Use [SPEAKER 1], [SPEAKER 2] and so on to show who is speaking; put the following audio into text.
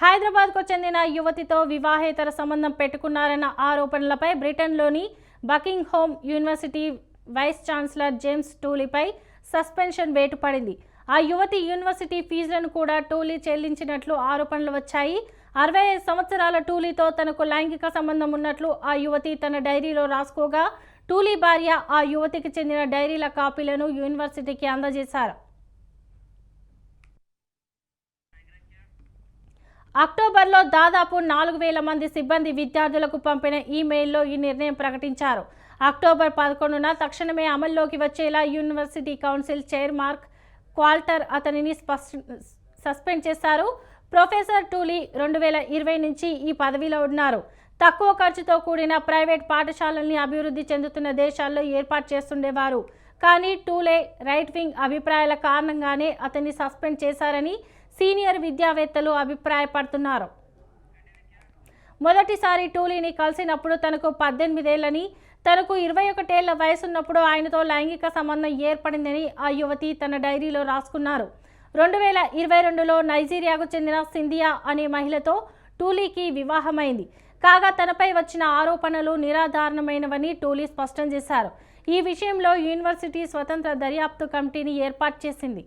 [SPEAKER 1] హైదరాబాద్కు చెందిన యువతితో వివాహేతర సంబంధం పెట్టుకున్నారన్న ఆరోపణలపై బ్రిటన్లోని Buckingham university vice chancellor James టూలీపై suspension వేటు పడింది ఆ యువతి యూనివర్సిటీ ఫీజులను కూడా టూలీ చెల్లించినట్లు ఆరోపణలు వచ్చాయి. అరవై ఐదు సంవత్సరాల టూలీతో తనకు లైంగిక సంబంధం ఉన్నట్లు ఆ యువతి తన డైరీలో రాసుకోగా టూలీ భార్య ఆ యువతికి చెందిన డైరీల కాపీలను యూనివర్సిటీకి అందజేశారు. అక్టోబర్లో దాదాపు నాలుగు వేల మంది సిబ్బంది విద్యార్థులకు పంపిన ఈమెయిల్లో ఈ నిర్ణయం ప్రకటించారు. అక్టోబర్ పదకొండున తక్షణమే అమల్లోకి వచ్చేలా university council chair Mark Qualter అతనిని స్పష్ట సస్పెండ్ చేశారు. ప్రొఫెసర్ టూలీ రెండు వేల ఇరవై నుంచి ఈ పదవిలో ఉన్నారు. తక్కువ ఖర్చుతో కూడిన ప్రైవేట్ పాఠశాలల్ని అభివృద్ధి చెందుతున్న దేశాల్లో ఏర్పాటు చేస్తుండేవారు. కానీ టూలే రైట్ వింగ్ అభిప్రాయాల కారణంగానే అతన్ని సస్పెండ్ చేశారని సీనియర్ విద్యావేత్తలు అభిప్రాయపడుతున్నారు. మొదటిసారి టూలీని కలిసినప్పుడు తనకు పద్దెనిమిదేళ్ళని తనకు ఇరవై ఒకటేళ్ళ వయసున్నప్పుడు ఆయనతో లైంగిక సంబంధం ఏర్పడిందని ఆ యువతి తన డైరీలో రాసుకున్నారు. రెండు వేల ఇరవై రెండులో నైజీరియాకు చెందిన సింధియా అనే మహిళతో టూలీకి వివాహమైంది. కాగా తనపై వచ్చిన ఆరోపణలు నిరాధారణమైనవని టూలీ స్పష్టం చేశారు. ఈ విషయంలో యూనివర్సిటీ స్వతంత్ర దర్యాప్తు కమిటీని ఏర్పాటు చేసింది.